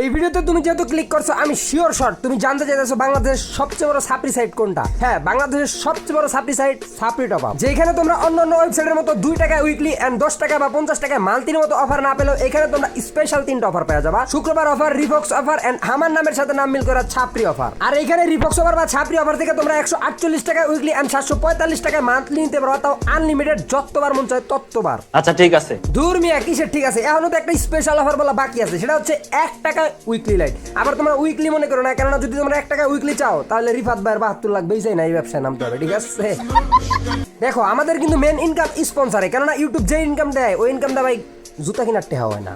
এই ভিডিওতে তুমি যেহেতু ক্লিক করছ আমি শিওর শট তুমি জানতে চাইছো বাংলাদেশের সবচেয়ে বড় সাপ্রি সাইট কোনটা? হ্যাঁ বাংলাদেশের সবচেয়ে বড় সাপ্রি সাইট সাপ্রি টপ আপ যেখানে তোমরা অন্য অন্য ওয়েবসাইটের মতো দুই টাকা উইকলি এন্ড দশ টাকা বা পঞ্চাশ টাকা মান্থলির মতো অফার না পেলেও এখানে তোমরা স্পেশাল তিনটা অফার পেয়ে যাবা। শুক্রবার অফার রিফক্স অফার এন্ড হামার নামের সাথে নাম মিল করা ছাপরি অফার আর এখানে রিফক্স অফার বা ছাপরি অফার থেকে তোমরা একশো আটচল্লিশ টাকা উইকলি এন্ড সাতশো পঁয়তাল্লিশ টাকা মান্থলি নিতে পারো তাও আনলিমিটেড যতবার মন চায় ততবার আচ্ছা ঠিক আছে। দূর মিয়া কিসের ঠিক আছে? এখনও তো একটা স্পেশাল অফার বলা বাকি আছে সেটা হচ্ছে এক টাকা উইকলি লাইট আবার তোমরা উইকলি মনে করো না, কেননা যদি তোমরা এক টাকা উইকলি চাও, তাহলে রিফাত ভাইয়ের বাহাত্তর লাগবেই চাই না এই ব্যবসায় নামতে হবে, ঠিক আছে? দেখো, আমাদের কিন্তু মেন ইনকাম স্পন্সারে কেননা ইউটিউব যে ইনকাম দেয়, ওই ইনকাম দেয় ভাই জুতা কিনার টেহা হয় না।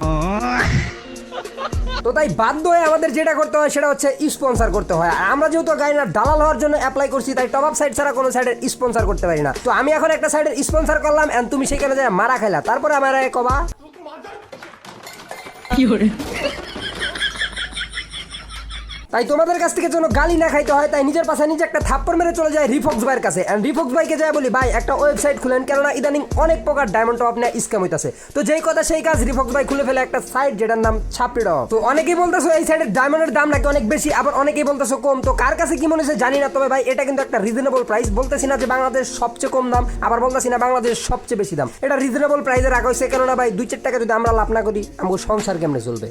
তো তাই বাধ্য হয়ে আমাদের যেটা করতে হয়, সেটা হচ্ছে স্পন্সর করতে হয়। আর আমরা যেহেতু গাইনার দালাল হওয়ার জন্য অ্যাপ্লাই করছি, তাই টপ আপ সাইট ছাড়া কোনো সাইডের স্পন্সর করতে পারি না। তো আমি এখন একটা সাইডের স্পন্সর করলাম এন্ড তুমি সেখানে যায় মারা খাইলা। তারপরে আমার কবা তাই তোমাদের কাছ থেকে যেন গালি না খাইতে হয়, তাই নিজের পাশে নিজে একটা থাপ্পড় মেরে চলে যায় রিফক্স ভাইয়ের কাছে। এন্ড রিফক্স ভাইকে যায় বলি, ভাই, একটা ওয়েবসাইট খুলেন, কেননা ইদানিং অনেক প্রকার ডায়মন্ড টপ নিয়ে স্ক্যাম হইতাছে। তো যেই কথা সেই কাজ রিফক্স ভাই খুলে ফেলে একটা সাইট যেটার নাম ছাপড়ি টপ তো অনেকেই বলতেছো এই সাইডের ডায়মন্ডের দাম নাকি অনেক বেশি, আবার অনেকেই বলতেছো কম। তো কার কাছে কি মনে হচ্ছে জানি না, তবে ভাই, এটা কিন্তু একটা রিজনেবল প্রাইস বলতেছি না যে বাংলাদেশ সবচেয়ে কম দাম, আবার বলতেছি না বাংলাদেশ সবচেয়ে বেশি দাম। এটা রিজনেবল প্রাইসে রাখা হয়েছে, কেননা ভাই দুই চার টাকা যদি আমরা লাভ না করি, আমাকে সংসার কেমনে চলবে?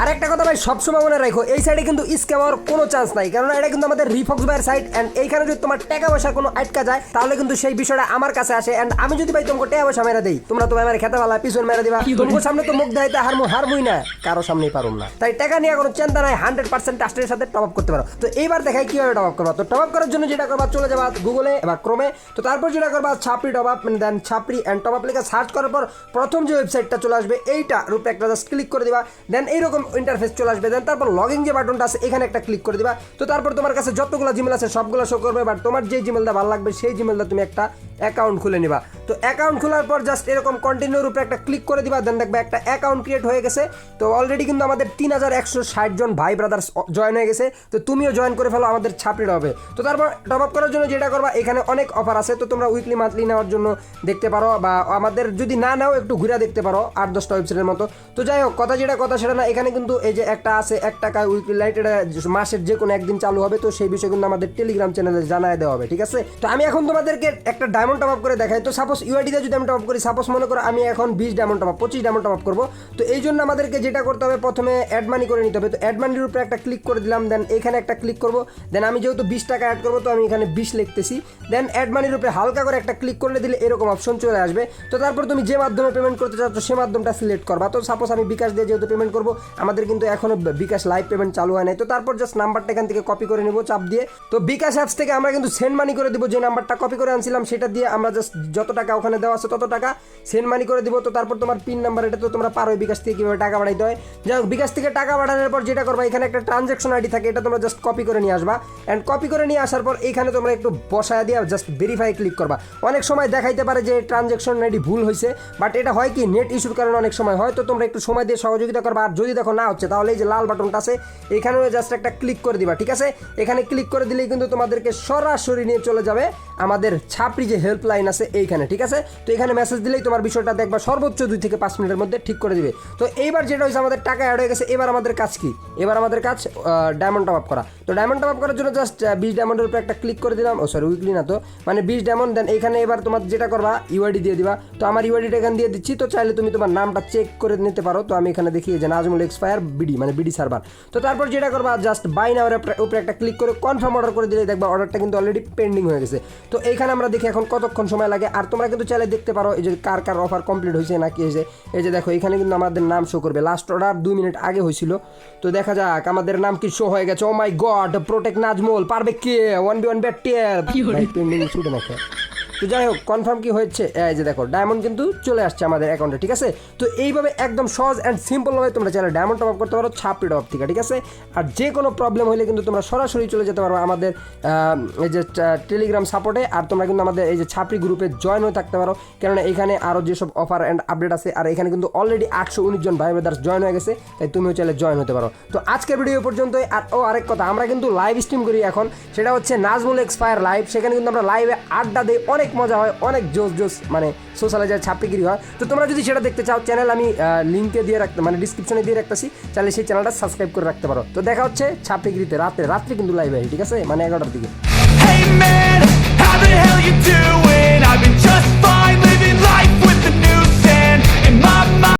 আর একটা কথা ভাই সবসময় মনে রাখো এই সাইডে কিন্তু স্ক্যাম হওয়ার কোনো চান্স নাই। কারণ এটা কিন্তু আমাদের রিফক্স ভাইয়ের সাইট এন্ড এইখানে যদি তোমার টাকা পয়সা কোনো আটকা যায় তাহলে কিন্তু সেই বিষয়টা আমার কাছে আসে। এন্ড আমি যদি ভাই তোমাকে টাকা পয়সা মেরা দেই তোমরা তো আমার খেতে পালা পিছন মেরা দিবা। তোমার সামনে তো মুখ দেখাইতে হারমু হারমুই না। কারও সামনেই পারুম না। তাই টাকা নিয়ে কোনো চিন্তা নাই হান্ড্রেড পার্সেন্ট ট্রাস্টের সাথে টপ আপ করতে পারো। তো এইবার দেখাই কীভাবে টপ আপ করবা। তো টপ আপ করার জন্য যেটা করবা চলে যাবা গুগলে বা ক্রোমে তো তারপর যেটা করবা ছাপড়ি টপ আপ দেন ছাপড়ি এন্ড টপ আপ লেখা সার্চ করার পর প্রথম যে ওয়েবসাইটটা চলে আসবে এইটা রূপে একটা জাস্ট ক্লিক করে দিবা। দেন এইরকম ইন্টারফেস চলে আসবে। দেন তারপর লগইন যে বাটনটা আছে, এখানে একটা ক্লিক করে দিবা। তো তারপর তোমার কাছে যতগুলো জিমেল আছে, সবগুলো শো করবে। বাট তোমার যে জিমেলটা ভালো লাগবে, সেই জিমেলটা তুমি একটা অ্যাকাউন্ট খুলে নিবা। তো অ্যাকাউন্ট খোলার পর জাস্ট এরকম কন্টিনিউর উপরে একটা ক্লিক করে দিবা দেন দেখবে একটা অ্যাকাউন্ট ক্রিয়েট হয়ে গেছে। তো অলরেডি কিন্তু আমাদের তিন হাজার একশো ষাট জন ভাই ব্রাদার্স জয়েন হয়ে গেছে। তো তুমিও জয়েন করে ফেলো, আমাদের ছাপড়িটা হবে। তো তারপর টপ আপ করার জন্য যেটা করবা, এখানে অনেক অফার আছে। তো তোমরা উইকলি মান্থলি নেওয়ার জন্য দেখতে পারো, বা আমাদের যদি না নাও, একটু ঘুরে দেখতে পারো আট দশটা ওয়েবসাইটের মতো। তো যাই হোক, কথা যেটা, কথা সেটা না, এখানে কিন্তু এই যে একটা আছে, এক টাকা উইকলি লাইট এটা মাসের যে কোনো একদিন চালু হবে। তো সেই বিষয়ে কিন্তু আমাদের টেলিগ্রাম চ্যানেলে জানায় দেওয়া হবে, ঠিক আছে? তো আমি এখন তোমাদেরকে একটা ডায়মন্ড টপ আপ করে দেখাই। তো সাপোজ ইউআইডিতে যদি আমি টপ আপ করি সাপোজ মনে করো আমি এখন বিশ ডায়মন্ড টপ আপ পঁচিশ ডায়মন্ড টপ আপ করব। তো এই জন্য আমাদেরকে যেটা করতে হবে, প্রথমে অ্যাড মানি করে নিতে হবে। তো অ্যাড মানির উপরে একটা ক্লিক করে দিলাম দেন এখানে একটা ক্লিক করব। দেন আমি যেহেতু বিশ টাকা অ্যাড করব, তো আমি এখানে বিশ লিখতেছি। দেন অ্যাড মানির উপরে হালকা করে একটা ক্লিক করলে দিলে এরকম অপশন চলে আসবে। তো তারপর তুমি যে মাধ্যমে পেমেন্ট করতে চাচ্ছ, সে মাধ্যমটা সিলেক্ট করবা। তো সাপোজ আমি বিকাশ দিয়ে যেহেতু পেমেন্ট করব, আমাদের কিন্তু এখনও বিকাশ লাইভ পেমেন্ট চালু হয় নাই। তো তারপর জাস্ট নাম্বারটা এখান থেকে কপি করে নেব চাপ দিয়ে। তো বিকাশ অ্যাপস থেকে আমরা কিন্তু সেন্ড মানি করে দিব। যে নাম্বারটা কপি করে আনছিলাম, সেটা দিয়ে আমরা জাস্ট যত টাকা ওখানে দেওয়া আছে তত টাকা সেন্ড মানি করে দিব, তো তারপর তোমার পিন নাম্বার এটা তো তোমরা পারো বিকাশ থেকে কীভাবে টাকা বাড়াইতে হয়। যাই হোক, বিকাশ থেকে টাকা বাড়ানোর পর যেটা করবা, এখানে একটা ট্রানজ্যাকশন আইডি থাকে, এটা তোমরা জাস্ট কপি করে নিয়ে আসবা। অ্যান্ড কপি করে নিয়ে আসার পর এখানে তোমরা একটু বসায় দিয়ে জাস্ট ভেরিফাই ক্লিক করবা। অনেক সময় দেখাইতে পারে যে ট্রানজ্যাকশন আইডি ভুল হয়েছে বাট এটা হয় কি নেট ইস্যুর কারণে অনেক সময় হয়, তো তোমরা একটু সময় দিয়ে সহযোগিতা করবা। আর যদি দেখো না হচ্ছে, তাহলে এই যে লাল বাটনটা আছে, এখানেও জাস্ট একটা ক্লিক করে দিবা, ঠিক আছে? এখানে ক্লিক করে দিলেই কিন্তু তোমাদেরকে সরাসরি নিয়ে চলে যাবে আমাদের ছাপড়ি যে হেল্পলাইন আছে এইখানে, ঠিক আছে? তো এখানে মেসেজ দিলেই তোমার বিষয়টা দেখবা সর্বোচ্চ দুই থেকে পাঁচ মিনিটের মধ্যে ঠিক করে দিবে। তো এইবার যেটা হয়েছে, আমাদের টাকা অ্যাড হয়ে গেছে, এবার আমাদের কাজ কি? এবার আমাদের কাজ ডায়মন্ড টপ আপ করা। তো ডায়মন্ড টপ আপ করার জন্য জাস্ট বিশ ডায়মন্ডের উপরে একটা ক্লিক করে দিলাম। ও সরি উইকলি না তো। মানে বিশ ডায়মন্ড দেন এখানে এবার তোমার যেটা করবা ইউআইডি দিয়ে দিবা। তো আমার ইউআইডিটা এখানে দিয়ে দিচ্ছি, তো চাইলে তুমি তোমার নামটা চেক করে নিতে পারো। তো আমি এখানে দেখি যে নাজমুল এক্সপায়ার বিডি মানে বিডি সার্ভার তো তারপর যেটা করবা জাস্ট বাই নাওয়ার উপরে একটা ক্লিক করে কনফার্ম অর্ডার করে দিলে দেখবা অর্ডারটা কিন্তু অলরেডি পেন্ডিং হয়ে গেছে। তো এইখানে আমরা দেখি এখন কতক্ষণ সময় লাগে? আর তোমরা কিন্তু চাইলে দেখতে পারো এই যে কার কার অফার কমপ্লিট হয়েছে না কি হয়েছে এই যে দেখো এখানে কিন্তু আমাদের নাম শো করবে। লাস্ট অর্ডার দুই মিনিট আগে হয়েছিল। তো দেখা যাক আমাদের নাম কি শো হয়ে গেছে? Oh my god protect Nazmul পারবে কে? ওয়ান বি ওয়ান ব্যাট টিয়ার পেন্ডিং শুটে নাকি তো যাই হোক কনফার্ম কি হয়েছে? এই যে দেখো ডায়মন্ড কিন্তু চলে আসছে আমাদের অ্যাকাউন্টে ঠিক আছে? তো এইভাবে একদম সহজ অ্যান্ড সিম্পলভাবে তোমরা চাইলে ডায়মন্ড টপ আপ করতে পারো ছাপড়ি টপ থেকে ঠিক আছে? আর যে কোনো প্রবলেম হলে কিন্তু তোমরা সরাসরি চলে যেতে পারো আমাদের এই যে টেলিগ্রাম সাপোর্টে আর তোমরা কিন্তু আমাদের এই যে ছাপড়ি গ্রুপে জয়েন হয়ে থাকতে পারো। কেননা এখানে আরও যেসব অফার অ্যান্ড আপডেট আছে, আর এখানে কিন্তু অলরেডি আটশো উনিশ জন ভাই ব্রাদার্স জয়েন হয়ে গেছে, তাই তুমিও চাইলে জয়েন হতে পারো। তো আজকের ভিডিও পর্যন্তই, আর ও আরেক কথা, আমরা কিন্তু লাইভ স্ট্রিম করি এখন, সেটা হচ্ছে নাজমুল এক্সপায়ার লাইভ সেখানে কিন্তু আমরা লাইভে আড্ডা দিই অনেক অনেক মজা হয় অনেক জোস জোস মানে সোশ্যালাইজার ছাপ্পিগিরি হয়। তো তোমরা যদি সেটা দেখতে চাও চ্যানেল আমি লিঙ্কে দিয়ে রাখতে মানে ডিসক্রিপশনে দিয়ে রাখতেছি তাহলে সেই চ্যানেলটা সাবস্ক্রাইব করে রাখতে পারো। তো দেখা হচ্ছে ছাপ্পিগিরিতে রাতে রাত্রে কিন্তু লাইভ হয় ঠিক আছে? মানে এগারোটার দিকে। Hey man, how the hell you do